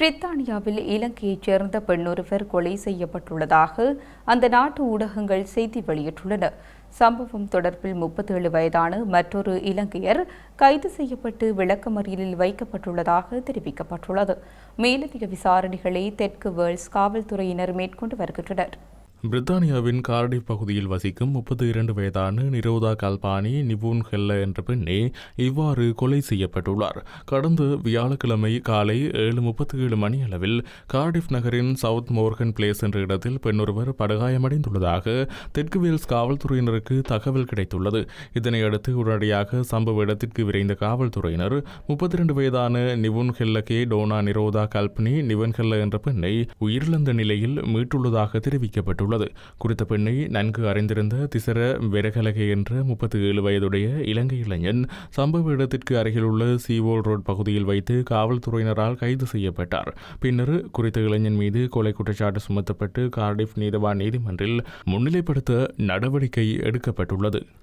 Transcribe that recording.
பிரித்தானியாவில் இலங்கையைச் சேர்ந்த பெண்ணொருவர் கொலை செய்யப்பட்டுள்ளதாக அந்த நாட்டு ஊடகங்கள் செய்தி வெளியிட்டுள்ளன. சம்பவம் தொடர்பில் முப்பத்தேழு வயதான மற்றொரு இலங்கையர் கைது செய்யப்பட்டு விளக்கமறியலில் வைக்கப்பட்டுள்ளதாக தெரிவிக்கப்பட்டுள்ளது. மேலதிக விசாரணைகளை தெற்கு வேர்ல்ஸ் காவல்துறையினர் மேற்கொண்டு வருகின்றனர். பிரித்தானியாவின் கார்டிஃப் பகுதியில் வசிக்கும் முப்பத்தி இரண்டு வயதான நிரோதா கல்பானி நிபுன் ஹெல்ல என்ற பெண்ணே இவ்வாறு கொலை செய்யப்பட்டுள்ளார். கடந்த வியாழக்கிழமை காலை ஏழு முப்பத்தி ஏழு மணி அளவில் கார்டிஃப் நகரின் சவுத் மோர்கன் பிளேஸ் என்ற இடத்தில் பெண்ணொருவர் படுகாயமடைந்துள்ளதாக தெற்கு வேல்ஸ் காவல்துறையினருக்கு தகவல் கிடைத்துள்ளது. இதனையடுத்து உடனடியாக சம்பவ இடத்திற்கு விரைந்த காவல்துறையினர் முப்பத்தி இரண்டு வயதான நிவுன் ஹெல்லகே டோனா நிரோதா கல்பனி நிவன் ஹெல்ல என்ற பெண்ணை உயிரிழந்த நிலையில் மீட்டுள்ளதாக தெரிவிக்கப்பட்டுள்ளது. உள்ளது குறித்த பெண்ணை நன்கு அறிந்திருந்த திசர வெரகலகை என்ற முப்பத்தி ஏழு வயதுடைய இலங்கை இளைஞன் சம்பவ இடத்திற்கு அருகிலுள்ள சீவோல் ரோட் பகுதியில் வைத்து காவல்துறையினரால் கைது செய்யப்பட்டார். பின்னர் குறித்த இளைஞன் மீது கொலை குற்றச்சாட்டு சுமத்தப்பட்டு கார்டிஃப் நீதவான் நீதிமன்றில் முன்னிலைப்படுத்த நடவடிக்கை எடுக்கப்பட்டுள்ளது.